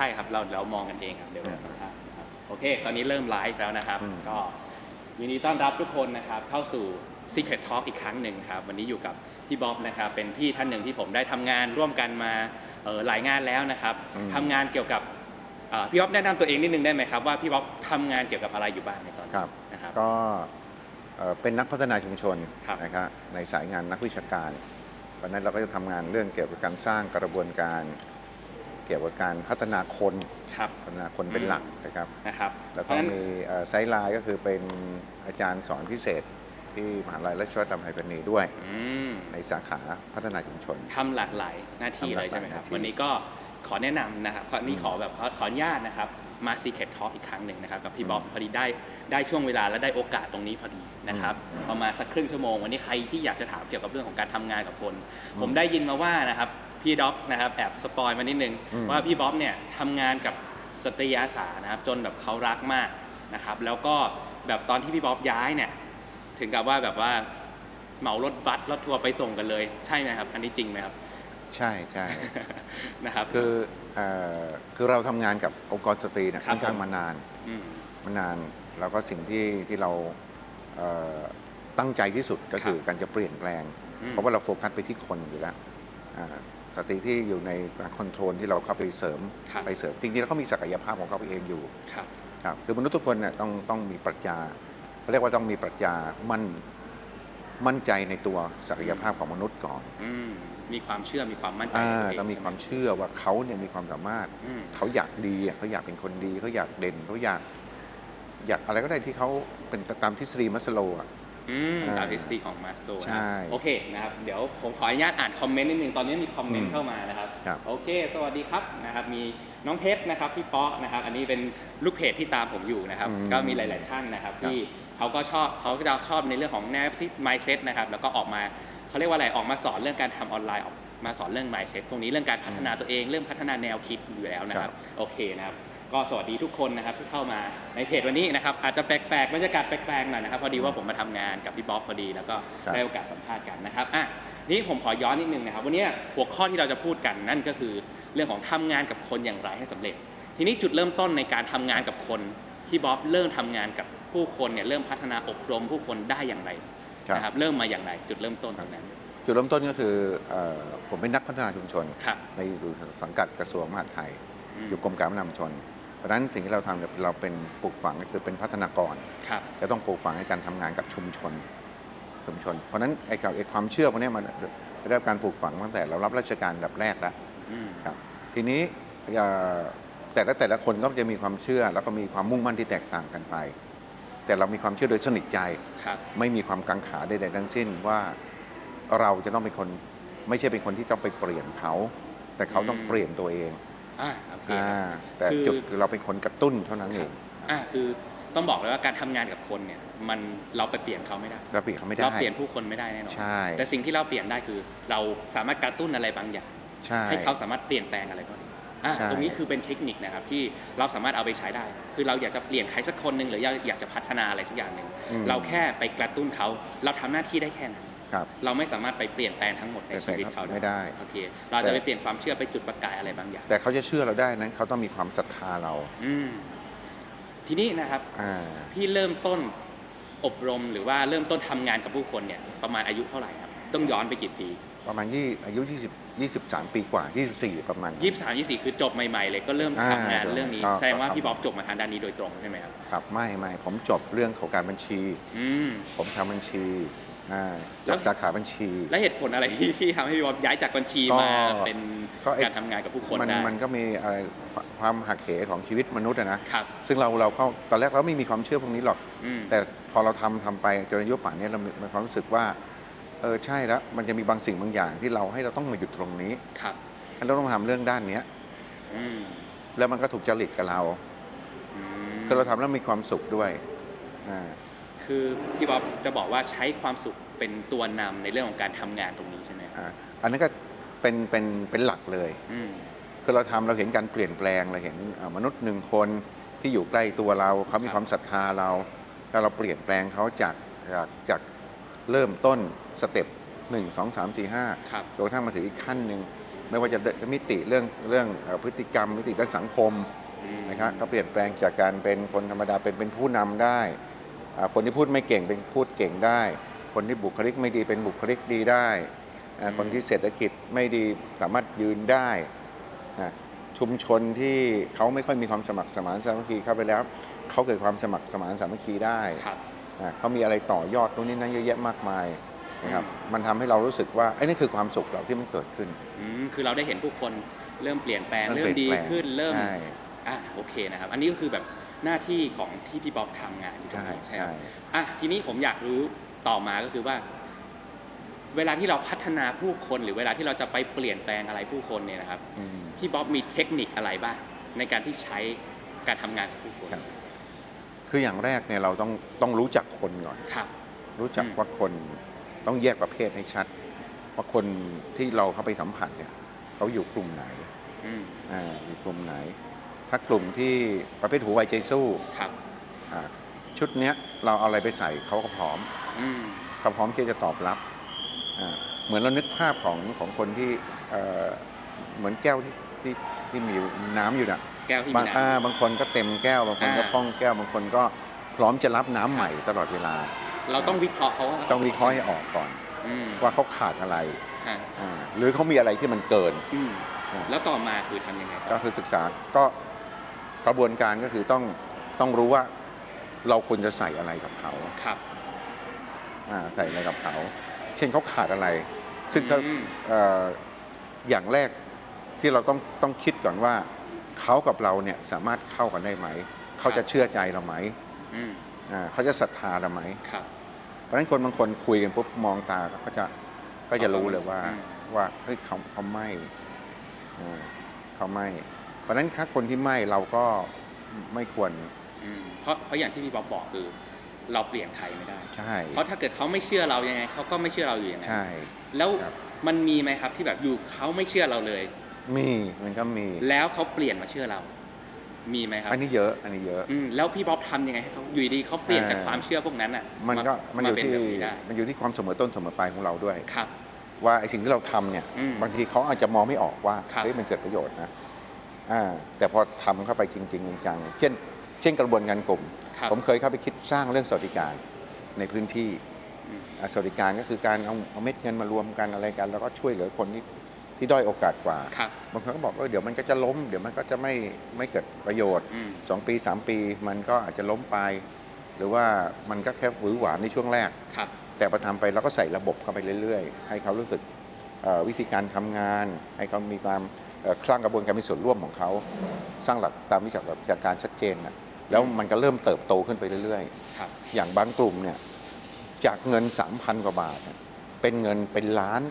ช่ครับเราเรามองกันเองครับเดี๋ยวเราสัมภาษณ์นะครับโอเค ตอนนี้เริ่มไลฟ์แล้วนะครับ อืม ก็ยินดีต้อนรับทุกคนนะครับ เข้าสู่ Secret Talk อีกครั้งหนึ่งครับ วันนี้อยู่กับพี่บ๊อบนะครับ เป็นพี่ท่านหนึ่งที่ผมได้ทำงานร่วมกันมาเอ่อหลายงานแล้วนะครับอืมทำงานเกี่ยวกับเอ่อพี่บ๊อบแนะนำตัวเองนิดนึงได้ไหมครับว่าพี่บ๊อบทำงานเกี่ยวกับอะไรอยู่บ้างในตอนนี้ครับ นะครับ ก็เอ่อเป็นนักพัฒนาชุมชนครับ นะครับในสายงานนักวิชาการวันนั้นเราก็จะทำงานเรื่องเกี่ยวกับการสร้างกระบวนการเกี่ยวกับการพัฒนาคนครับ พัฒนาคนเป็นหลักนะครับ นะครับแล้วเพก็ราะฉะนั้นมีเอ่อไซด์ไลน์ก็คือเป็นอาจารย์สอนพิเศษ ที่มหาลัยราชภัฏดำไพพณีด้วย อืม ในสาขาพัฒนาชุมชน ทำหลากหลายหน้าที่ทำหเลลากยใช่ไหมครับ หลายหน้าที่วันนี้ก็ขอแนะนำนะครับขอนี่ขอแบบขอขออนุญาตนะครับ มา Secret Talk อีกครั้งหนึ่งนะครับ กับพี่บ๊อบพอดีได้ได้ช่วงเวลาและได้โอกาสตรงนี้พอดีนะครับประมาณสักครึ่งชั่วโมง วันนี้ใครที่อยากจะถามเกี่ยวกับเรื่องของการทำงานกับคน ผมได้ยินมาว่านะครับ พี่ด็อกนะครับแอบสปอยมานิดนึง อืม ว่าพี่บ๊อบเนี่ยทำงานกับสตรีอาสานะครับจนแบบเขารักมากนะครับ แล้วก็แบบตอนที่พี่บ๊อบย้ายเนี่ยถึงกับว่าแบบว่าเหมารถบัสรถทัวร์ไปส่งกันเลย ใช่ไหมครับ อันนี้จริงไหมครับ ใช่ใช่ นะครับ คือเอ่อคือเราทำงานกับองค์กรสตรีเนะครัค่บอนข้างผมมานานม มานานแล้วก็สิ่งที่ที่เราเอ่อตั้งใจที่สุดก็คือการจะเปลี่ยนแปลง อืม เพราะว่าเราโฟกัสไปที่คนอยู่แล้วอ่า สตรีที่อยู่ในการคอนโทรลที่เราเข้าไปเสริมครับไปเสริมจริงๆแล้วเขามีศักยภาพของเขาเองอยู่ครับครับคือมนุษย์ทุกคนเนี่ยต้องต้องมีปรัชญาเขาเรียกว่าต้องมีปรัชญามั่นมั่นใจในตัวศักยภาพของมนุษย์ก่อนอืมมีความเชื่อมีความมั่นใจอ่าในตัวเองต้องมีความเชื่อว่าเขาเนี่ยมีความสามารถอืมเขาอยากดีอะเขาอยากเป็นคนดีเขาอยากเด่นเขาอยาก อยากอะไรก็ได้ที่เขาเป็นตามทฤษฎีมัสโลว์อะ อืมอ่าตามทฤษฎีของมาสโตใช่โอเคนะครับ เดี๋ยวผมขออนุญาตอ่านคอมเมนต์นิดนึง ตอนนี้มีคอมเมนอืต์มเข้ามานะครับ ครับ โอเค สวัสดีครับนะครับ มีน้องเพชรนะครับ พี่ป๊อกนะครับ อันนี้เป็นลูกเพจที่ตามผมอยู่นะครับ อืมก็มีหลาย ๆ ท่านนะครับครับที่เขาก็ชอบเขาก็จะชอบในเรื่องของแนวคิด mindset นะครับ แล้วก็ออกมาเขาเรียกว่าอะไร ออกมาสอนเรื่องการทำออนไลน์ออกมาสอนเรื่อง mindset พวกนี้เรื่องการพัฒนาตัวเอง เรื่องพัฒนาแนวคิดอยู่แล้วนะครับโอเคนะครับ ก็สวัสดีทุกคนนะครับที่เข้ามาในเพจวันนี้นะครับอาจจะแปลกๆบรรยากาศแปลกๆหน่อยนะครับพอดีว่าผมมาทำงานกับพี่บ๊อบพอดี แล้วก็ครับ ได้โอกาสสัมภาษณ์กันนะครับอะนี่ผมขอย้อนนิดนึงนะครับวันนี้หัวข้อที่เราจะพูดกันนั่นก็คือเรื่องของทำงานกับคนอย่างไรให้สำเร็จ ทีนี้จุดเริ่มต้นในการทำงานกับคนพี่บ๊อบเริ่มทำงานกับผู้คนเนี่ยเริ่มพัฒนาอบรมผู้คนได้อย่างไรครับ นะครับเริ่มมาอย่างไร จุดเริ่มต้นตรงนั้นจุดเริ่มต้นก็คือเอ่อผมเป็นนักพัฒนาชุมชน ครับในอยู่สังกัดกระทรวงมหาดไทย อืมอยู่กรมการพัฒนาชุมชน เพราะฉะนั้นสิ่งที่เราทำเนี่ยเราเป็นปลูกฝังก็คือเป็นพัฒนากร ครับ จะต้องปลูกฝังให้การทำงานกับชุมชน ชุมชน เพราะฉะนั้นไอ้กับไอ้ความเชื่อพวกเนี้ยมันได้รับการปลูกฝังตั้งแต่เรารับราชการอันดับแรกแล้ว อืม ครับทีนี้เอ่อแต่ละแต่ละคนก็จะมีความเชื่อ แล้วก็มีความมุ่งมั่นที่แตกต่างกันไป แต่เรามีความเชื่อโดยสนิทใจ ครับ ไม่มีความกังขาใดๆทั้งสิ้นว่าเราจะต้องเป็นคนไม่ใช่เป็นคนที่ต้องไปเปลี่ยนเขา แต่เขาต้องอืม เปลี่ยนตัวเอง อ่าโอเคอ่าแต่คือ จุดคือเราเป็นคนกระตุ้นเท่านั้นเองอ่าคือต้องบอกเลยว่าการทำงานกับคนเนี่ยมันเราไปเปลี่ยนเขาไม่ได้ เราเปลี่ยนเขาไม่ได้ เราเปลี่ยนผู้คนไม่ได้แน่นอนใช่ แต่สิ่งที่เราเปลี่ยนได้คือ เราสามารถกระตุ้นอะไรบางอย่าง ใช่ ให้เขาสามารถเปลี่ยนแปลงอะไรก็ได้อะใช่ ตรงนี้คือเป็นเทคนิคนะครับที่เราสามารถเอาไปใช้ได้ คือเราอยากจะเปลี่ยนใครสักคนหนึ่งหรืออยากอยากจะพัฒนาอะไรสักอย่างหนึ่ง อืม เราแค่ไปกระตุ้นเขา เราทำหน้าที่ได้แค่นั้น ครับเราไม่สามารถไปเปลี่ยนแปลงทั้งหมดในเปลี่ชียนแปลงวิตเขาไม่ได้โอเคเราจะไปเปลี่ยนความเชื่อไปจุดประกายอะไรบางอย่าง แต่เขาจะเชื่อเราได้นั้นเขาต้องมีความศรัทธาเรา อืมทีนี้นะครับอ่าพี่เริ่มต้นอบรมหรือว่าเริ่มต้นทำงานกับผู้คนเนี่ยประมาณอายุเท่าไหร่ครับ ต้องย้อนไปกี่ปี ประมาณยี่อายุ20 23 ปีกว่า 24 ประมาณนั้นยี่สิบสามยี่สี่คือจบใหม่ๆเลยก็เริ่มอ่าทำงานเรื่องนี้ก็แสดงว่าก็ทำพี่บ๊อบจบมาทางด้านนี้โดยตรงใช่ไหมครับครับไม่ไม่ผมจบเรื่องของการบัญชีอืมผมทำบัญชี อ่าแล้จาวกสาขาบัญชี และเหตุผลอะไรที่ที่ทำให้พี่บ๊อบย้ายจากบัญชีก็มาเป็นก็ไอ้ การทำงานกับผู้คนมันได้มันก็มีอะไรความหักเหของชีวิตมนุษย์อะนะครับ ซึ่งเราเราก็ตอนแรกเราไม่มีความเชื่อพวกนี้หรอก อืม แต่พอเราทำทำไปจนอายุฝันเนี้ยเรามีความรู้สึกว่าเออใช่แล้วมันจะมีบางสิ่งบางอย่างที่เราให้เราต้องมาหยุดตรงนี้ครับ ให้เราต้องทำเรื่องด้านเนี้ยอืมแล้วมันก็ถูกจริตกับเราอืมคือเราทำแล้วมีความสุขด้วยอ่า คือพี่บ๊อบจะบอกว่าใช้ความสุขเป็นตัวนำในเรื่องของการทำงานตรงนี้ใช่ไหมครับอ่าอันนั้นก็เป็นเป็นเป็นหลักเลย อืม คือเราทำเราเห็นการเปลี่ยนแปลงเราเห็นอ่ามนุษย์หนึ่งคนที่อยู่ใกล้ตัวเราเขามีครับ ความศรัทธาเรา แล้วเราเปลี่ยนแปลงเขาจากจากจากเริ่มต้นสเต็ปหนึ่งสองสามสี่ห้าครับ จนกระทั่งมาถึงอีกขั้นหนึ่งไม่ว่าจะมิติเรื่องเรื่องเอ่อพฤติกรรมมิติด้านสังคมอืมนะครับก็เปลี่ยนแปลงจากการเป็นคนธรรมดาเป็นเป็นผู้นำได้อ่า คนที่พูดไม่เก่งเป็นพูดเก่งได้ คนที่บุคลิกไม่ดีเป็นบุคลิกดีได้อ่าคนที่เศรษฐกิจไม่ดีสามารถยืนได้อ่าชุมชนที่เขาไม่ค่อยมีความสมัครสมานสามัคคีเข้าไปแล้วเขาเกิดความสมัครสมานสามัคคีได้ครับอ่าเขามีอะไรต่อยอดตรงนี้นั้นเยอะแยะมากมายนะครับมันทำให้เรารู้สึกว่าไอ้นี่คือความสุขเราที่มันเกิดขึ้นอืมคือเราได้เห็นผู้คนเริ่มเปลี่ยนแปลงมันเริ่มดีปลี่ยนแปลงขึ้นเริ่มใช่อะโอเคนะครับ อันนี้ก็คือแบบ หน้าที่ของที่พี่บ๊อบทำงานอยู่ตรงใช่นี้ใช่ไหมใช่อะทีนี้ผมอยากรู้ต่อมาก็คือว่า เวลาที่เราพัฒนาผู้คนหรือเวลาที่เราจะไปเปลี่ยนแปลงอะไรผู้คนเนี่ยนะครับอืม พี่บ๊อบมีเทคนิคอะไรบ้างในการที่ใช้การทำงานกับผู้คนครับ คืออย่างแรกเนี่ยเราต้องต้องรู้จักคนก่อน ครับ รู้จักอืม ว่าคนต้องแยกประเภทให้ชัด ว่าคนที่เราเข้าไปสัมผัสเนี่ยเขาอยู่กลุ่มไหนอืม อ่าอยู่กลุ่มไหน ถ้ากลุ่มที่ประเภทหัวไวใจสู้ครับอ่าชุดเนี้ยเราเอาอะไรไปใส่เขาก็พร้อมอืมเขาพร้อมที่จะตอบรับอ่าเหมือนเรานึกภาพของของคนที่เอ่อเหมือนแก้วที่ที่ที่มีน้ำอยู่น่ะ แก้วที่บามีงน้อ่าบางคนก็เต็มแก้ว บางคนก็อ่าพร่องแก้ว บางคนก็พร้อมจะรับน้ำใหม่ตลอดเวลาำเราต้องวิเคราะห์เขาว่าต้องวิเคราะห์ให้ออกก่อน อืมว่าเขาขาดอะไรฮะอ่าหรือเขามีอะไรที่มันเกินอืมอ่าแล้วต่อมาคือทำยังไงต่ก็อคือศึกษาก็ กระบวนการก็คือต้องต้องรู้ว่าเราควรจะใส่อะไรกับเขาครับอ่าใส่อะไรกับเขา เช่นเขาขาดอะไร ซึ่งเขาอืมเอ่ออย่างแรกที่เราต้องต้องคิดก่อนว่าเขากับเราเนี่ยสามารถเข้ากันได้ไหม เขาจะเชื่อใจเราไหมอืมอ่าเขาจะศรัทธาเราไหม ครับ เพราะฉะนั้นคนบางคนคุยกันปุ๊บมองตาก็จะก็จะรู้เลยว่า อืม ว่าเฮ้ยเขาเขาไม่อ่าเขาไม่เพ ราะฉะนั้นถ้าคนที่ไม่เราก็ไม่ควร อืมเพราะเพราะอย่างที่พี่บ๊อบบอกคือ เราเปลี่ยนใครไม่ได้ ใช่ เพราะถ้าเกิดเขาไม่เชื่อเรายังไงเขาก็ไม่เชื่อเราอยู่อย่างนั้นใช่ แล้วครับ มันมีไหมครับที่แบบอยู่เขาไม่เชื่อเราเลย มีมันก็มี แล้วเขาเปลี่ยนมาเชื่อเรา มีไหมครับอันนี้เยอะอันนี้เยอะ อืมแล้วพี่บ๊อบทำยังไงให้เขาอยู่ดีๆเขาเปลี่ยนจากอ่าความเชื่อพวกนั้นอะมันก็มันอยู่เป็นที่แบบนี้ได้มันอยู่ที่ความเสมอต้นเสมอปลายของเราด้วย ครับ ว่าไอ้สิ่งที่เราทำเนี่ยอืมบางทีเขาอาจจะมองไม่ออกว่าครับ เฮ้ยมันเกิดประโยชน์นะอ่า แต่พอทำเข้าไปจริงๆจังๆเช่นเช่นกระบวนการกลุ่มครับผมเคยเข้าไปคิดสร้างเรื่องสวัสดิการในพื้นที่อืมอ่าสวัสดิการก็คือการเอาเอาเม็ดเงินมารวมกันอะไรกัน แล้วก็ช่วยเหลือคนที่ที่ด้อยโอกาสกว่าครับบางคนก็บอกว่าเดี๋ยวมันก็จะล้ม เดี๋ยวมันก็จะไม่ไม่เกิดประโยชน์อืมสองปีสามปี มันก็อาจจะล้มไป หรือว่ามันก็แค่หวือหวานในช่วงแรกครับแต่พอทำไปเราก็ใส่ระบบเข้าไปเรื่อย ๆ ให้เขารู้สึกเอ่อวิธีการทำงาน ให้เขามีความเอ่อ สร้างกระบวนการมีส่วนร่วมของเขา สร้างหลักตามวิชาการชัดเจนนะแล้วมันก็เริ่มเติบโตขึ้นไปเรื่อยครับๆอย่างบางกลุ่มเนี่ยจากเงิน 3,000 กว่าบาทเนี่ยเป็นเงินเป็นล้าน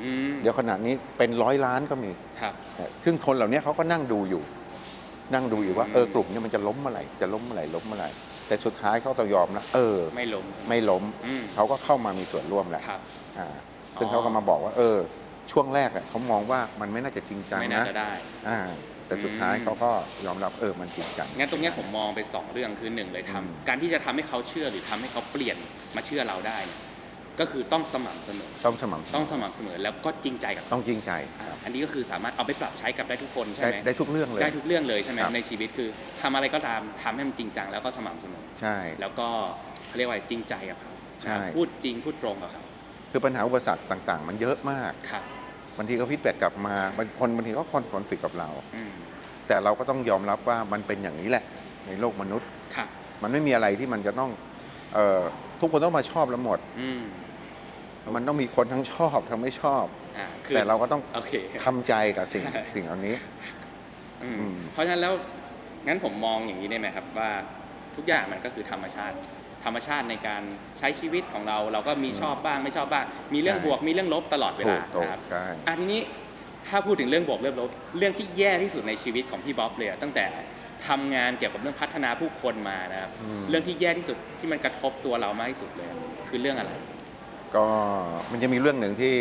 อืมเดี๋ยวขนาดนี้เป็นร้อยล้านก็มีครับซึ่งคนเหล่านี้เขาก็นั่งดูอยู่ นั่งดูอยู่ว่าอืมเออกลุ่มเนี้มันจะล้มเมื่อไหร่จะล้มเมื่อไหร่ล้มเมื่อไหร่ แต่สุดท้ายเขาต้องยอมนะเออ ไม่ล้มไม่ล้มอืมเขาก็เข้ามามีส่วนร่วมแหละครับอ่าซึ่งอ๋อเขาก็มาบอกว่า เออ ช่วงแรกอะเขามองว่ามันไม่น่าจะจริงจังไม่น่านะจะได้ อ่าแต่สุดท้ายอืมเขาก็ยอมรับเออมันจริงจัง งั้นตรงเนี้ยผมมองเป็นสองเรื่องคือหนึ่งเลยทำอืม การที่จะทำให้เขาเชื่อหรือทำให้เขาเปลี่ยนมาเชื่อเราได้เนี่ยก็คือต้องสม่ำเสมอ ต้องสม่ำเสมต้องอสม่ำเสมอแล้วก็จริงใจกับเขาต้องจริงใจอ่าอันนี้ก็คือสามารถเอาไปปรับใช้กับได้ทุกคนใช่ได้ไหมได้ทุกเรื่องเลย ได้ทุกเรื่องเลยใช่ไหมครับ ในชีวิตคือทำอะไรก็ตามทำให้มันจริงจังแล้วก็สม่ำเสมอ ใช่ แล้วก็เขาเรียกว่าจริงใจกับเขาใช่ พูดจริงพูดตรงกับเขาคือปัญหาอุปสรรคต่าง ๆ มันเยอะมาก ครับ บางทีเขาพิดแบกกลับมาบางคนบางทีก็คอนคอนฟ lict กับเรา อืมแต่เราก็ต้องยอมรับว่ามันเป็นอย่างนี้แหละ ในโลกมนุษย์ครับมันไม่มีอะไรที่มันจะต้องเอ่อทุกคนต้องมาชอบเราหมด อืมมันต้องมีคนทั้งชอบทั้งไม่ชอบ อ่าคือแต่เราก็ต้องโอเค ทำใจกับสิ่ง สิ่งเหล่านี้ อืมอืม เพราะฉะนั้นแล้วงั้นผมมองอย่างนี้ได้ไหมครับว่า ทุกอย่างมันก็คือธรรมชาติ ธรรมชาติในการใช้ชีวิตของเรา เราก็มีชอบบ้างไม่ชอบบ้าง มีเรื่องใช่บวกมีเรื่องลบตลอดเวถูลากถูกนะครับใช่ อันทีนี้ถ้าพูดถึงเรื่องบวกเรื่องลบเรื่องที่แย่ที่สุดในชีวิตของพี่บ๊อบเลยอะตั้งแต่ทำงานเกี่ยวกับเรื่องพัฒนาผู้คนมานะครับอืม เรื่องที่แย่ที่สุดที่มันกระทบตัวเรามากที่สุดเลยอะคือเรื่องอะไร ก็มันจะมีเรื่องหนึ่งที่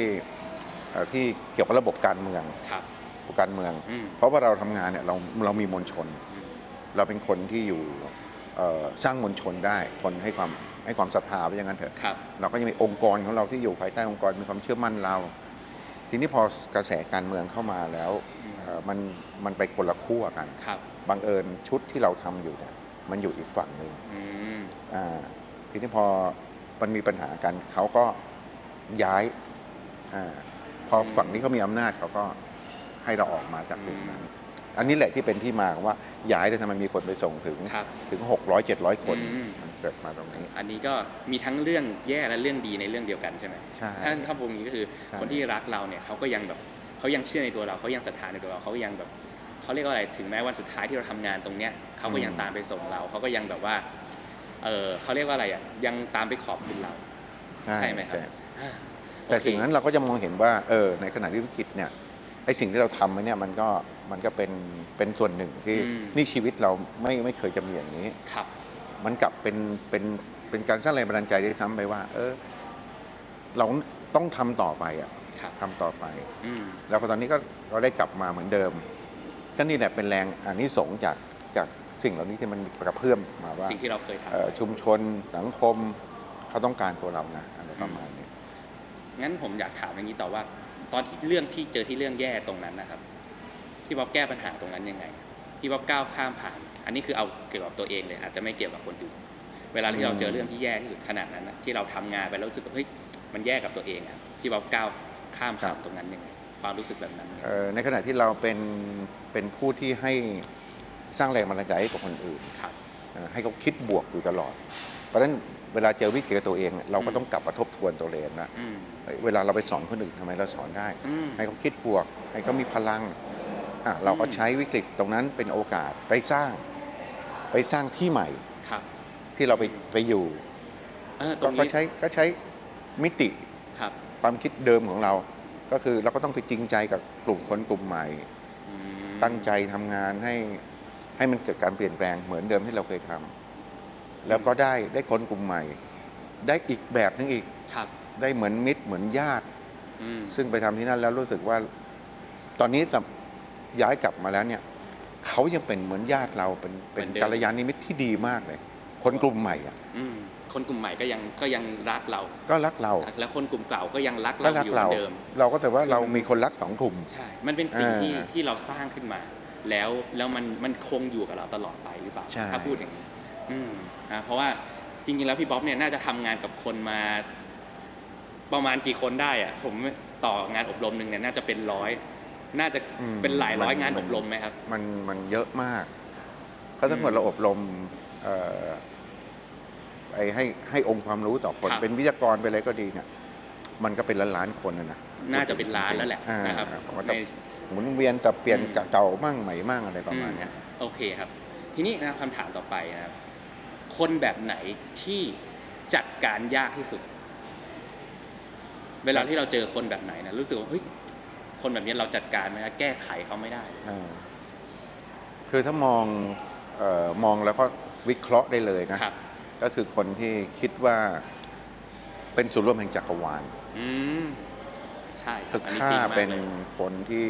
เอ่อที่เกี่ยวกับระบบการเมืองครับ ระบบการเมือง อืม เพราะว่าเราทำงานเนี่ยเราเรามีมวลชน อืม เราเป็นคนที่อยู่เอ่อ สร้างมวลชนได้คนให้ความให้ความศรัทธาไว้อย่างนั้นเถอะครับ เราก็ยังมีองค์กรของเราที่อยู่ภายใต้องค์กรมีความเชื่อมั่นเรา ทีนี้พอกระแสการเมืองเข้ามาแล้วอืมเอ่อมันมันไปคนละขั้วกันครับ บังเอิญชุดที่เราทำอยู่เนี่ยมันอยู่อีกฝั่งหนึ่งอืม อ่าทีนี้พอมันมีปัญหากันเขาก็ย้ายอาพอฝั่งนี้เขามีอำนาจเขาก็ให้เราออกมาจากกลุ่มนั้น อันนี้แหละที่เป็นที่มาของว่าย้ายแล้วทำไมมีคนไปส่งถึงครับ ถึง 600 700 คนอืม มันเกิดมาตรงนี้ อันนี้ก็มีทั้งเรื่องแย่และเรื่องดีในเรื่องเดียวกันใช่ไหมใช่ถ้าถ้าผมนี้ก็คือใช่ คนที่รักเราเนี่ยเขาก็ยังแบบเขายังเชื่อในตัวเราเขายังศรัทธาในตัวเราเขายังแบบเขาเรียกว่าอะไรถึงแม้วันสุดท้ายที่เราทำงานตรงเนี้ยเขาก็ยังตามไปส่งเราเขาก็ยังแบบว่าเออเขาเรียกว่าอะไรอะยังตามไปขอบคุณเรา ใช่ไหมครับ ใช่อ่าแต่โอเค สิ่งนั้นเราก็จะมองเห็นว่าเออในขณะที่วิกฤตเนี่ยไอสิ่งที่เราทำไว้เนี่ยมันก็ มันก็เป็นเป็นส่วนหนึ่งที่อืม นี่ชีวิตเราไม่ไม่เคยจะมีอย่างนี้ ครับ มันกลับเป็นเป็นเป็นการสร้างแรงบันดาลใจได้ซ้ำไปว่า เออ เราต้องทำต่อไปอะครับ ทำต่อไป อืม แล้วพอตอนนี้ก็เราได้กลับมาเหมือนเดิมก็นี่แหละเป็นแรงอันนี้สงส์จากจากสิ่งเหล่านี้ที่มันกระเพื่อมมาว่าสิ่งที่เราเคยทำเอ่อชุมชนสังคมเขาต้องการตัวเรานะอะไรประมาณนี้งั้นผมอยากถามอย่างนี้ต่อว่า ตอนที่เรื่องที่เจอที่เรื่องแย่ตรงนั้นนะครับ พี่บ๊อบแก้ปัญหาตรงนั้นยังไงพี่บ๊อบก้าวข้ามผ่าน อันนี้คือเอาเกี่ยวกับตัวเองเลยอาจจะไม่เกี่ยวกับคนอื่นเวลาที่เราเจอเรื่องที่แย่ที่สุดขนาดนั้นนะที่เราทำงานไปแล้วรู้สึกว่าเฮ้ยมันแย่กับตัวเองอะพี่บ๊อบก้าวข้ามผ่านตรงนั้นยังไงความรู้สึกแบบนั้นเอ่อในขณะที่เราเป็นเป็นผู้ที่ให้สร้างแรงบันดาลใจให้กับคนอื่นครับเอ่อให้เขาคิดบวกอยู่ตลอด เพราะฉะนั้นเวลาเจอวิกฤตกับตัวเองเนี่ยเราก็อืมต้องกลับมาทบทวนตัวเองนะอืมเฮ้ยเวลาเราไปสอนคนอื่นทำไมเราสอนได้อืมให้เขาคิดบวก ให้เขามีพลัง อะเราก็อืมใช้วิกฤตตรงนั้นเป็นโอกาสไปสร้าง ไปสร้างที่ใหม่ครับ ที่เราไปไปอยู่เออตก็รงก็นี้ใช้ก็ใช้มิติครับความคิดเดิมของเรา ก็คือเราก็ต้องไปจริงใจกับกลุ่มคนกลุ่มใหม่อืมตั้งใจทำงานให้ให้มันเกิดการเปลี่ยนแปลงเหมือนเดิมที่เราเคยทำแล้วก็ได้ได้คนกลุ่มใหม่ ได้อีกแบบนึงอีกครับ ได้เหมือนมิตรเหมือนญาติอืมซึ่งไปทำที่นั่นแล้วรู้สึกว่า ตอนนี้สับ ย้ายกลับมาแล้วเนี่ยเขายังเป็นเหมือนญาติเราเป็นเป็นกัลยาณมิตรที่ดีมากเลย คนกลุ่มใหม่อะอืมคนกลุ่มใหม่ก็ยังก็ยังรักเรา ก็รักเราแล้วคนกลุ่มเก่าก็ยังรักก็เรารักอยู่เหมืเรา อนเดิม เราก็แต่ว่าคือเรามันมีคนรักสองกลุ่ม ใช่ มันเป็นสิ่งที่อ่าที่เราสร้างขึ้นมา แล้วแล้วมันมันคงอยู่กับเราตลอดไปหรือเปล่า ใช่ ถ้าพูดอย่างนี้ อืมอ่าเพราะว่าจริงๆแล้วพี่บ๊อบเนี่ยน่าจะทำงานกับคนมา ประมาณกี่คนได้อะผมต่องานอบรมหนึ่งเนี่ยน่าจะเป็นร้อย น่าจะอืมเป็นหลายร้อยมัน งานมัอนบรมไหมครับ มันมันเยอะมากก็ถ้าเกิดอืมเราอบรมเอ่อไปให้ให้องค์ความรู้ต่อคน ครับ เป็นวิทยากรไปเลยก็ดีเนี่ย มันก็เป็นล้านล้านๆคนนะนะน่าจะเป็นล้านแล้วแหละอ่านะครับผมว่าในจะหมุนเวียนแต่เปลี่ยนอืม เก่ามั่งใหม่มั่งอะไรประมาณเนี้ย โอเคครับ ทีนี้นะครับคำถามต่อไปนะครับ คนแบบไหนที่จัดการยากที่สุด เวลาที่เราเจอคนแบบไหนนะรู้สึกว่าเฮ้ย คนแบบนี้เราจัดการไม่ได้แก้ไขเขาไม่ได้ อ่าคือถ้ามองเออมองแล้วก็วิเคราะห์ได้เลยนะครับ ก็คือคนที่คิดว่าเป็นส่วนย์ร่วมแห่งจักรวาลอืมใช่ครัคืบออันนี้ข้าจริงมากเป็นเลยคนที่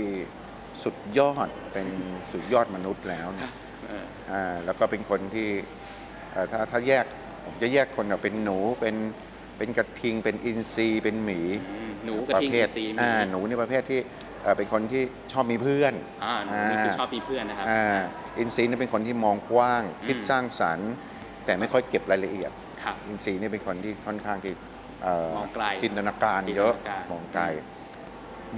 สุดยอดเป็นสุดยอดมนุษย์แล้วคเนี่รัยบเออ อ่าแล้วก็เป็นคนที่เอ่อถ้าถ้าแยกผมจะแยกคนออกเป็นหนูเป็น เป็นกระทิงเป็นอินทรีเป็นหมีอืมหนูกระประทิงเภทซีมีอ่าหนูนี่ประเภทที่เอ่อเป็นคนที่ชอบมีเพื่อน อ่าหนูนี่คือชอบมีเพื่อนนะครับ อ่าอินทรีนี่เป็นคนที่มองกว้างคิดอืมสร้างสรรค์ แต่ไม่ค่อยเก็บรายละเอียด ครับ อินทรีนี่เป็นคนที่ค่อนข้างที่เอ่อมองไกลจินตนาการเยอะจินตนาการ มองไกล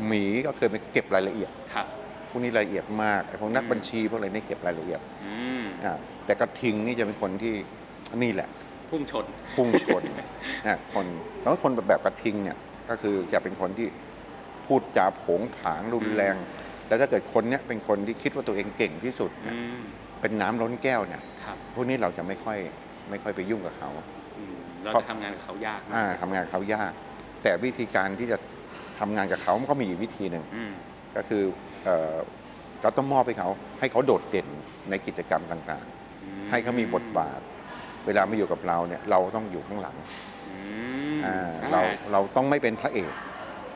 หมีก็คือเป็นเก็บรายละเอียดครับ พวกนี้รายละเอียดมากไอ้พวกนักอืม บัญชีพวกอะไรนี่เก็บรายละเอียดอืม อ่าแต่กระทิงนี่จะเป็นคนที่นี่แหละ พุ่งชน พุ่งชนนะคนแล้วคนแบบกระทิงเนี่ยก็คือจะเป็นคนที่พูดจาโผงผางรุนแรง แล้วถ้าเกิดคนเนี้ยเป็นคนที่คิดว่าตัวเองเก่งที่สุดอืเนี่ยมเป็นน้ำล้นแก้วเนี่ยครับพวกนี้เราจะไม่ค่อยไม่ค่อยไปยุ่งกับเขาอืมเราจะทำงานกับเขายากมากอ่าทำงานกับเขายาก แต่วิธีการที่จะทำงานกับเขามันก็มีอีกวิธีหนึ่งอืมก็คือเอ่อเราต้องมอบให้เขา ให้เขาโดดเด่นในกิจกรรมต่างๆ ให้เขามีบทบาท เวลามาอยู่กับเราเนี่ยเราต้องอยู่ข้างหลังอืมอ่าอ่าเราเราต้องไม่เป็นพระเอก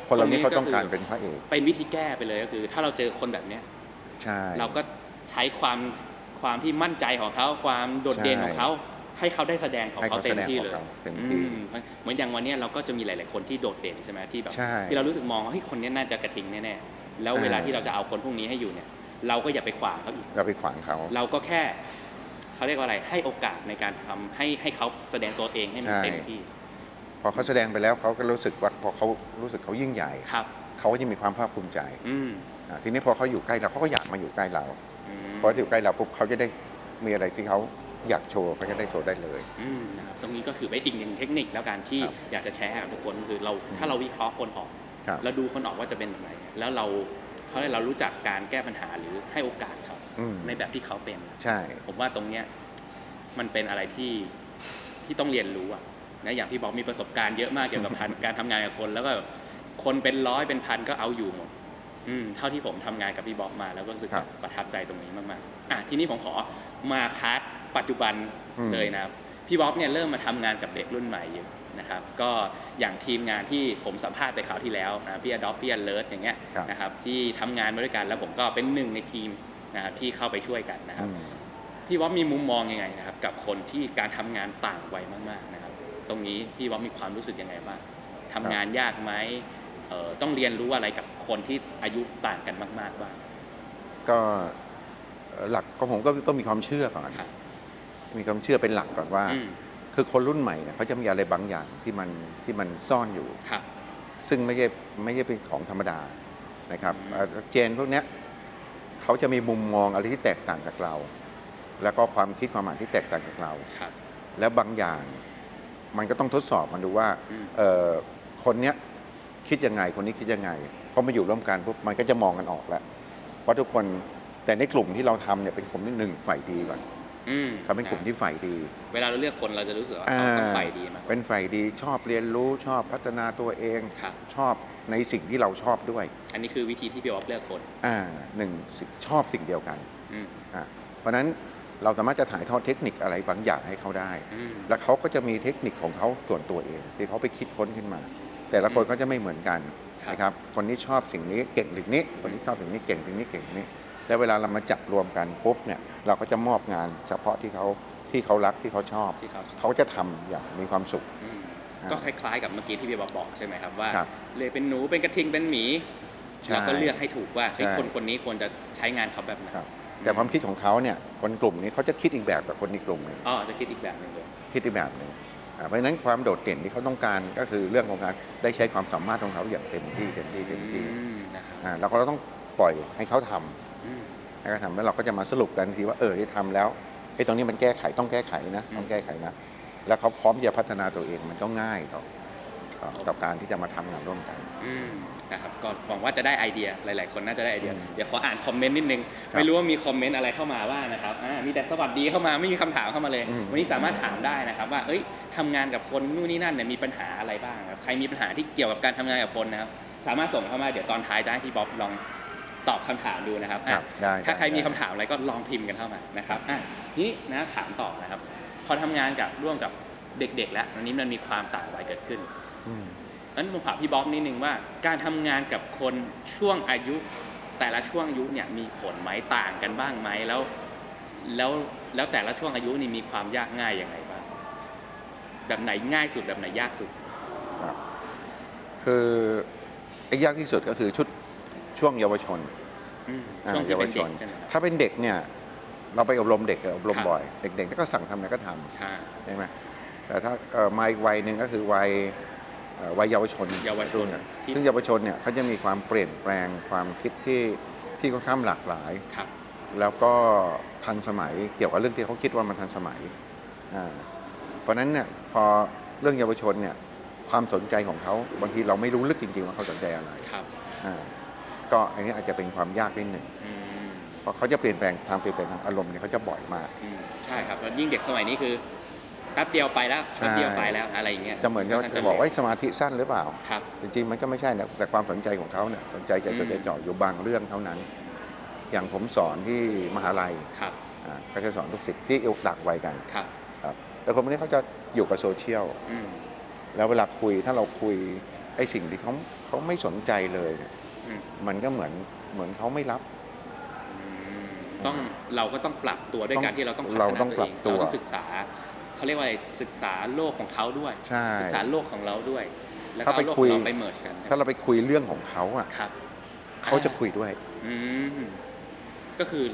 คนเรานี้ตรงนี้เขาต้องก็คือการเป็นพระเอกเป็นวิธีแก้ไปเลยก็คือ ถ้าเราเจอคนแบบเนี้ย ใช่ เราก็ใช้ความความที่มั่นใจของเขาความโดดเด่นใช่ ของเขา ให้เขาได้แสดงของให้เขาเขาเต็แสมดงที่ของเลยเขาเต็มที่ อืมเหมือนอย่างวันเนี้ยเราก็จะมีหลาย ๆ คนที่โดดเด่นใช่ไหมที่แบบใช่ที่เรารู้สึกมองว่าเฮ้ยคนเนี้ยน่าจะกระทิงแน่ๆแล้วเวลาอ่า ที่เราจะเอาคนพวกนี้ให้อยู่เนี่ย เราก็อย่าไปขวางเขาอีก เราไปขวางเขา เราก็แค่ เขาเรียกว่าอะไรให้โอกาสในการทำให้ให้เขาแสดงตัวเองให้มันใช่ เต็มที่พอเขาแสดงไปแล้วเขาก็รู้สึกว่าพอเขารู้สึกเขายิ่งใหญ่ ครับ เขาก็จะมีความภาคภูมิใจอืมอ่าทีนี้พอเขาอยู่ใกล้เราเขาก็อยากมาอยู่ใกล้เราอืมพออยู่ใกล้เราปุ๊บเขาจะได้มีอะไรที่เขาอยากโชว์เขาจะได้โชว์ได้เลย อืมนะครับตรงนี้ก็คือเป็นอีกหนึ่งเทคนิคแล้วกันที่ครับอยากจะแชร์ให้กับทุกคนคือเราถ้าเราวิเคราะห์คนออก ครับแล้วดูคนออกว่าจะเป็นแบบไหน แล้วเราเขาเรียกเรารู้จักการแก้ปัญหาหรือให้โอกาสเขาอืม ในแบบที่เขาเป็นใช่ ผมว่าตรงเนี้ยมันเป็นอะไรที่ที่ต้องเรียนรู้อะนะอย่างพี่บอกมีประสบการณ์เยอะมากเกี่ยวกับการการทำงานกับคน แล้วก็คนเป็นร้อยเป็นพันก็เอาอยู่หมดอืมเท่าที่ผมทำงานกับพี่บ๊อบมา แล้วก็รู้สึกครับประทับใจตรงนี้มากๆอะทีนี้ผมขอมาพาร์ทปัจจุบันอืมเลยนะครับพี่บ๊อบเนี่ยเริ่มมาทำงานกับเด็กรุ่นใหม่อยู่นะครับ ก็อย่างทีมงานที่ผมสัมภาษณ์ไปคราวที่แล้วนะพี่อดอปพี่อเลิร์อย่างเงี้ยครับนะครับที่ทำงานมาด้วยกันแล้วผมก็เป็นหนึ่งในทีม นะครับที่เข้าไปช่วยกันนะครับอืมพี่บ๊อบมีมุมมองยังไงนะครับ กับคนที่การทำงานต่างวัยมากๆนะครับ ตรงนี้พี่บ๊อบมีความรู้สึกยังไงบ้างทำงานยากไหมเอ่อต้องเรียนรู้อะไรกับคนที่อายุต่างกันมาก ๆ บ้าง ก็เอ่อหลักก็ผมก็ต้องมีความเชื่อก่อนครับมีความเชื่อเป็นหลักก่อนว่าอืมคือคนรุ่นใหม่เนี่ยเขาจะมีอะไรบางอย่างที่มันที่มันซ่อนอยู่ครับซึ่งไม่ใช่ไม่ใช่เป็นของธรรมดานะครับอืมเอ่อเจนพวกเนี้ย เขาจะมีมุมมองอะไรที่แตกต่างจากเรา แล้วก็ความคิดความอ่านที่แตกต่างจากเรา ครับ แล้วบางอย่างมันก็ต้องทดสอบมันดูว่าอืม เอ่อคนเนี้ยคิดยังไงคนนี้คิดยังไงพอมาอยู่ร่วมกันปุ๊บมันก็จะมองกันออกแล้วว่าทุกคนแต่ในกลุ่มที่เราทำเนี่ยเป็นกลุ่มที่หนึ่งฝ่ายดีก่อนอืมเขาเป็นกลุ่มที่ฝ่ายดี เวลาเราเลือกคนเราจะรู้สึกว่าอ่าเขาต้องไปดีมากเป็นฝ่ายดีชอบเรียนรู้ชอบพัฒนาตัวเอง ครับ ชอบ ในสิ่งที่เราชอบด้วยอันนี้คือวิธีที่พี่บ๊อบเลือกคนอ่าหนึ่งสิ่งชอบสิ่งเดียวกันอืมอ่าเพราะฉะนั้นเราสามารถจะถ่ายทอดเทคนิคอะไรบางอย่างให้เขาได้ อืม แล้วเขาก็จะมีเทคนิคของเขาส่วนตัวเอง ที่เขาไปคิดค้นขึ้นมา แต่ละคนก็จะไม่เหมือนกันครับ นะครับคนนี้ชอบสิ่งนี้เก่งสิ่งนี้ คนนี้ชอบสิ่งนี้เก่งสิ่งนี้เก่งสิ่งนี้ แล้วเวลาเรามาจับรวมกันปุ๊บเนี่ยเราก็จะมอบงานเฉพาะที่เขาที่เขารักที่เขาชอบ ที่เขาเขาจะทำอย่างมีความสุข อืมอ่า ก็คล้ายๆกับเมื่อกี้ที่พี่บ๊อบบอกใช่ไหมครับว่า ครับเลยเป็นหนูเป็นกระทิงเป็นหมีใช่เราก็เลือกให้ถูกว่าเฮ้ยใช่คนคนนี้ควรจะใช้งานเขาแบบไหนครับแต่ความคิดของเขาเนี่ยคนกลุ่มนี้เขาจะคิดอีกแบบกับคนในกลุ่มหนึงอ๋อจะคิดอีกแบบหนึ่งเลย คิดอีกแบบหนึ่งอ่าเพราะฉะนั้นความโดดเด่นที่เขาต้องการก็คือเรื่องของการได้ใช้ความสามารถของเขาอย่างเต็มที่เต็มที่เต็มที่อืมนะครับอ่าเราก็ต้องปล่อยให้เขาทำอืม ให้เขาทำแล้วเราก็จะมาสรุปกันทีว่าเออที่ทำแล้วไอ้ตรงนี้มันแก้ไขต้องแก้ไขนะอืมต้องแก้ไขนะ แล้วเขาพร้อมที่จะพัฒนาตัวเองมันก็ง่ายต่อต่อต่อการที่จะมาทำงานร่วมกัน อืมนะครับก็หวังว่าจะได้ไอเดียหลาย ๆ คนน่าจะได้ไอเดียอืมเดี๋ยวขออ่านคอมเมนต์นิดนึง ครับไม่รู้ว่ามีคอมเมนต์อะไรเข้ามาบ้างนะครับอ่ามีแต่สวัสดีเข้ามาไม่มีคำถามเข้ามาเลย อืม วันนี้สามารถถามได้นะครับ ว่าเอ้ยทำงานกับคนนู่นนี่นั่นเนี่ยมีปัญหาอะไรบ้างครับใครมีปัญหาที่เกี่ยวกับการทำงานกับคนนะครับสามารถส่งเข้ามาเดี๋ยวตอนท้ายจะให้พี่บ๊อบลองตอบคำถามดูนะครับครับอะได้ถ้าใครมีคำได้ถามอะไรก็ลองพิมพ์กันเข้ามานะครับอะทีนี้นะถามต่อนะครับ พอทำงานกับร่วมกับเด็ก ๆ แล้วอันนี้มันมีความต่างวัยเกิดขึ้นอืมนั้นผมถามพี่บ๊อบนิดนึงว่า การทำงานกับคนช่วงอายุแต่ละช่วงอายุเนี่ยมีผลไหมต่างกันบ้างไหมแล้ว แล้วแล้วแต่ละช่วงอายุนี่มีความยากง่ายยังไงบ้างแบบไหนง่ายสุดแบบไหนยากสุดครับคือไอ้ยากที่สุดก็คือชุดช่วงเยาวชนอืมอ่าช่วงที่เป็นเด็กเยาวชนใช่ไหมครับถ้าเป็นเด็กเนี่ย เราไปอบรมเด็กอบรมครับบ่อย เด็กๆก็สั่งทำอะไรก็ทำค่ะใช่ไหมแต่ถ้าเอ่อมาอีกวัยหนึ่งก็คือวัยเอ่อวัยเยาวชนเยาวชนรุ่ะที่ซึ่งเยาวชนเนี่ยเขาจะมีความเปลี่ยนแปลงความคิดที่ที่ค่อนข้างหลากหลายครับแล้วก็ทันสมัยเกี่ยวกับเรื่องที่เขาคิดว่ามันทันสมัยอ่าเพราะฉะนั้นเนี่ยพอเรื่องเยาวชนเนี่ยความสนใจของเขาบางทีเราไม่รู้ลึกจริงๆว่าเขาสนใจอะไรครับอ่าก็อันนี้อาจจะเป็นความยากนิดหนึ่งอืม เพราะเขาจะเปลี่ยนแปลงทางเปลี่ยนแปลงทางอารมณ์เนี่ยเขาจะบ่อยมาก อืมใช่ครับแล้วยิ่งเด็กสมัยนี้คือแป๊บเดียวไปแล้วใช่ แป๊บเดียวไปแล้วอะไรอย่างเงี้ยจะเหมือนกับค่จะข้างบอกว่าเร็วสมาธิสั้นหรือเปล่า ครับ จริงๆมันก็ไม่ใช่นะแต่ความสนใจของเขาเนี่ยสนใจจะอืมจดจ่ออยู่บางเรื่องเท่านั้น อย่างผมสอนที่มหาลัยครับอ่าก็จะสอนลูกศิษย์ที่หลากวัยกันครับครับแต่คนพวกนี้เขาจะอยู่กับโซเชียล อืมแล้วเวลาคุยถ้าเราคุยไอ้สิ่งที่เขาเขาไม่สนใจเลยเนี่ยอืมมันก็เหมือนเหมือนเขาไม่รับ ต้องเราก็ต้องปรับตัวด้วยการที่เราต้องพัฒเรานาต้องตัวปเอรับงตัวเราต้องศึกษาเขาเรียกว่าอะไรศึกษาโลกของเขาด้วยใช่ศึกษาโลกของเราด้วย แล้วก็ถ้าเอาไปโลกขคุอยงเราไปเมิร์ชกันถ้าเราไปคุยเรื่องของเขาอะครับเขาจะคุยด้วยอืมก็คือ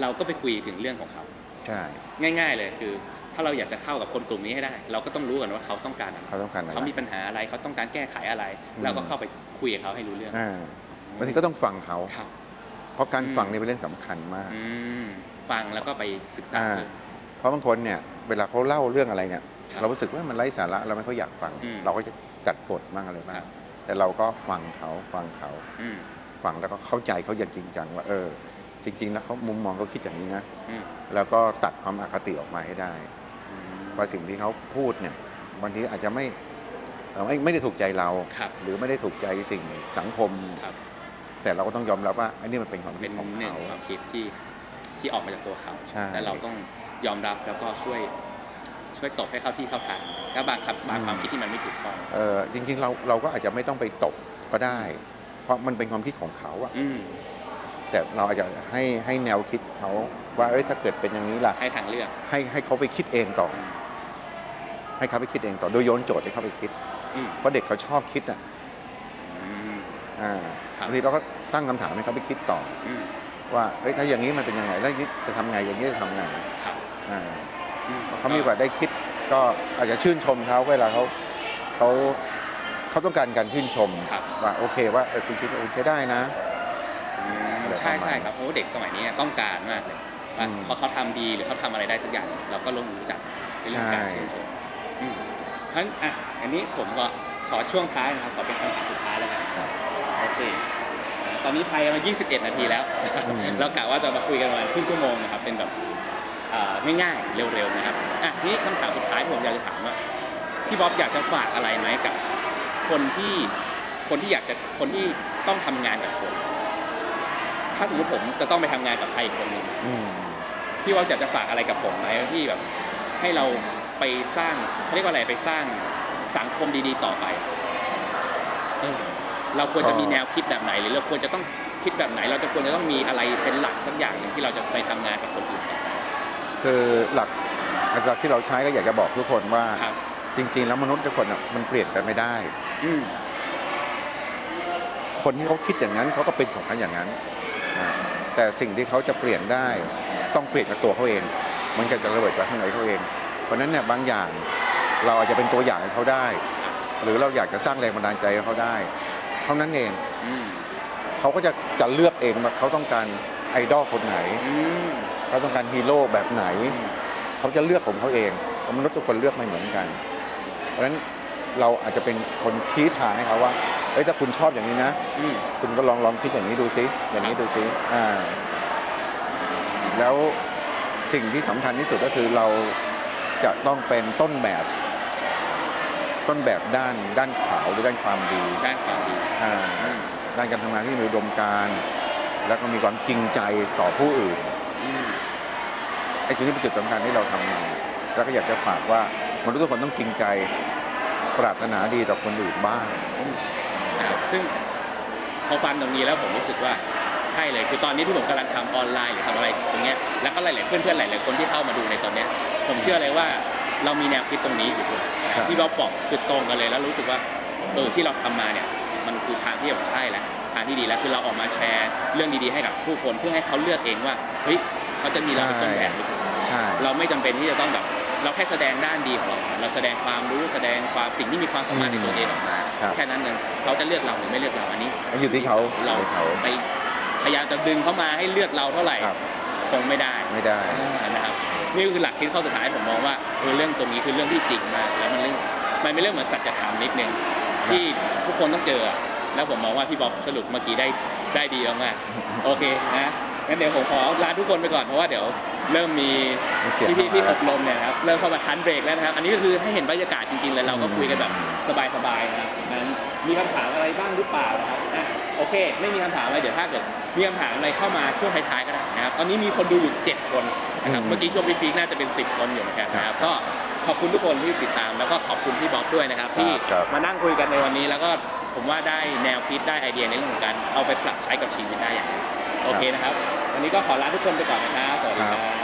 เราก็ไปคุยถึงเรื่องของเขาใช่ง่าย ๆเลยคือ ถ้าเราอยากจะเข้ากับคนกลุ่มนี้ให้ได้ เราก็ต้องรู้ก่อนว่าเขาต้องการอะไรเขาต้องการอะไรเขามีปัญหาอะไรเขาต้องการแก้ไขอะไรอืมเราก็เข้าไปคุยกับเขาให้รู้เรื่องอ่าบางทีก็ต้องฟังเขาครับ เพราะการอืมฟังเนี่ยเป็นเรื่องสำคัญมาก อืมฟังแล้วก็ไปศึกษา อ่าเพิ่มเพราะบางคนเนี่ยเวลาเขาเล่าเรื่องอะไรเนี่ย ครับเรารู้สึกว่ามันไร้สาระเราไม่ค่อยอยากฟัง อืมเราก็จะจัดบทบ้างอะไรบ้าครังบ แต่เราก็ฟังเขาฟังเขาอืมฟังแล้วก็เข้าใจเขาอย่างจริงจังว่าเออ จริง ๆ แล้วเขามุมมองเขาคิดอย่างนี้นะ อืมแล้วก็ตัดความอคติออกมาให้ได้ อืมว่าสิ่งที่เขาพูดเนี่ยบางทีอาจจะไม่เอ่อไม่ไม่ได้ถูกใจเรา ครับหรือไม่ได้ถูกใจสิ่งสังคม ครับ แต่เราก็ต้องยอมรับว่าอันนี้มันเป็นความคิเป็ดนของหนึ่งเขา ความคิดที่ที่ออกมาจากตัวเขา ใช่และเราต้องยอมรับแล้วก็ช่วยช่วยตบให้เข้าที่เข้าทางถ้าบางคำบางความคิดที่มันไม่ถูกต้องเออจริงๆเราเราก็อาจจะไม่ต้องไปตบก็ได้ เพราะมันเป็นความคิดของเขาอะอืมแต่เราอาจจะให้ให้แนวคิดเขาว่าเอ้ยถ้าเกิดเป็นอย่างนี้ล่ะ ให้ทางเลือกให้ให้เขาไปคิดเองต่อให้เขาไปคิดเองต่อโดยโยนโจทย์ให้เขาไปคิด อืมเพราะเด็กเขาชอบคิดอะอืม อ่าครับบางทีเราก็ตั้งคำถามให้เขาไปคิดต่ออืมว่าเอ้ยถ้าอย่างนี้มันเป็นยังไงแล้วอย่างนี้จะทำไงอย่างนี้จะทำไงครับอ่าอืมเขามีโอกาสได้คิดก็อาจจะชื่นชมเขาเวลาเขาเขาเขาต้องการการชื่นชมครับว่าโอเคว่าเออคุณคิดว่าโอเคได้นะอืมอะไรใช่ประมาณใช่ครับโอ้เด็กสมัยนี้ต้องการมากเลยว่าอืมพอเขาทำดีหรือเขาทำอะไรได้สักอย่าง เราก็ลงรู้จักในเรื่องการใช่ชื่นชมอืมเพราะฉะนั้นอะอันนี้ผมก็ขอช่วงท้ายนะครับขอเป็นคำถาม โอเคอ่าตอนนี้ภัยมา 21 นาทีแล้วอืมเรากะว่าจะมาคุยกันประมาณครึ่งชั่วโมงนะครับ เป็นแบบอ่าง่ายๆ เร็วๆ นะครับ อะทีนี่คำถามสุดท้ายที่ผมอยากจะถามว่า พี่บ๊อบอยากจะฝากอะไรไหมกับ คนที่ คนที่อยากจะ คนที่ต้องทำงานกับคนถ้าสมมติผมจะต้องไปทำงานกับใครอีกคนหนึ่งอืมพี่บ๊อบอยากจะฝากอะไรกับผมไหมที่แบบ ให้เราไปสร้างเขาเรียกว่าอะไร ไปสร้างสังคมดีๆ ต่อไป เออ เราควรจะมีแนวคิดแบบไหน หรือเราควรจะต้องคิดแบบไหน เราจะควรจะต้องมีอะไรเป็นหลักสักอย่างหนึ่งที่เราจะไปทำงานกับคนอื่นต่อไปคือหลักหลักที่เราใช้ก็อยากจะบอกทุกคนว่าครับจริง ๆ แล้วมนุษย์ทุกคนน่ะมันเปลี่ยนกันไม่ได้อืมคนที่เขาคิดอย่างนั้นเขาก็เป็นของเขาอย่างนั้นอ่าแต่สิ่งที่เขาจะเปลี่ยนได้ ต้องเปลี่ยนกับตัวเขาเอง มันก็จะระเบิดจากข้างในเขาเอง เพราะฉะนั้นเนี่ยบางอย่างเราอาจจะเป็นตัวอย่างให้เขาได้ครับหรือเราอยากจะสร้างแรงบันดาลใจให้เขาได้ เท่านั้นเองอืมเขาก็จะจะเลือกเองว่าเขาต้องการไอดอลคนไหน อืม เขาต้องการฮีโร่แบบไหนเขาจะเลือกของเขาเองเพราะมนุษย์ทุกคนเลือกไม่เหมือนกัน เพราะฉะนั้นเราอาจจะเป็นคนชี้ทางให้เขาว่าเอ้ยถ้าคุณชอบอย่างนี้นะ อืม คุณก็ลองลองคิดอย่างนี้ดูซิ อย่างนี้ครับดูซิอ่า แล้วสิ่งที่สำคัญที่สุดก็คือเราจะต้องเป็นต้นแบบ ต้นแบบด้านด้านขาวหรือด้านความดีด้านความดีอ่าอืมด้านการทำงานที่มีอุดมการณ์แล้วก็มีความจริงใจต่อผู้อื่นอืมไอ้จุดนี้เป็นจุดสำคัญที่เราทำงานแล้วก็อยากจะฝากว่ามนุษย์ทุกคนต้องจริงใจปรารถนาดีต่อคนอื่นบ้างนะครับซึ่งพอฟังตรงนี้แล้วผมรู้สึกว่าใช่เลยคือตอนนี้ที่ผมกำลังทำออนไลน์หรือทำอะไรตรงเนี้ยแล้วก็หลายๆเพื่อนๆหลายๆคนที่เข้ามาดูในตอนเนี้ยผมเชื่อเลยว่า เรามีแนวคิดตรงนี้อยู่ด้วยนะคครัรับบที่เราบอกคือตรงกันเลยแล้วรู้สึกว่าเออที่เราทำมาเนี่ยมันคือทางที่แบบใช่แล้วทางที่ดีแล้วคือเราออกมาแชร์เรื่องดีๆให้กับผู้คนเพื่อให้เขาเลือกเองว่าเฮ้ยเขาจะมีเราเป็นต้นแบบหรือเปล่า ใช่ เราไม่จำเป็นที่จะต้องแบบ เราแค่แสดงด้านดีของเราเราแสดงความรู้แสดงความสิ่งที่มีความสามารถในตัวเองออกมาครับ แค่นั้นเองเขาจะเลือกเราหรือไม่เลือกเราอันนี้ อันอยู่ที่เขาเราอยู่ที่เขา ไปพยายามจะดึงเขามาให้เลือกเราเท่าไหร่ ครับ คงไม่ได้ไม่ได้นะครับ นี่คือหลักคิดข้อสุดท้ายผมมองว่าเออเรื่องตรงนี้คือเรื่องที่จริงมากแล้วมันเรื่องมันเป็นเรื่องเหมือนสัจธรรมนิดนึงที่ทุกคนต้องเจออะแล้วผมมองว่าพี่บ๊อบสรุปเมื่อกี้ได้ได้ดีมากๆโอเคนะงั้นเดี๋ยวผมขอลาทุกคนไปก่อนเพราะว่าเดี๋ยว เริ่มมีมีเสียงพี่พี่เข้าพี่มาอบรมเนี่ยนะครับเริ่มเข้ามาทันเบรกแล้วนะครับ อันนี้ก็คือให้เห็นบรรยากาศจริงๆเลยเราก็คุยกันแบบสบายๆนะครับนั้นมีคำถามอะไรบ้างหรือเปล่านะครับอะโอเค ไม่มีคำถามอะไรเดี๋ยวถ้าเกิดมีคำถามอะไรเข้ามาช่วงท้ายๆก็ได้นะครับตอนนี้มีคนดูอยู่ 7 คนนะครับอืม เมื่อกี้ช่วงพีคๆน่าจะเป็น 10 คนอยู่เหมือนกันนะครับก็ขอบคุณทุกคนที่ติดตามแล้วก็ขอบคุณพี่บ๊อบด้วยนะครับ ที่ครับ มานั่งคุยกันในวันนี้แล้วก็ผมว่าได้แนวคิดได้ไอเดียในเรื่องของการเอาไปปรับใช้กับชีวิตได้อย่างโอเคนะครับ วันนี้ก็ขอลาทุกคนไปก่อนนะครับสวัสดีครับ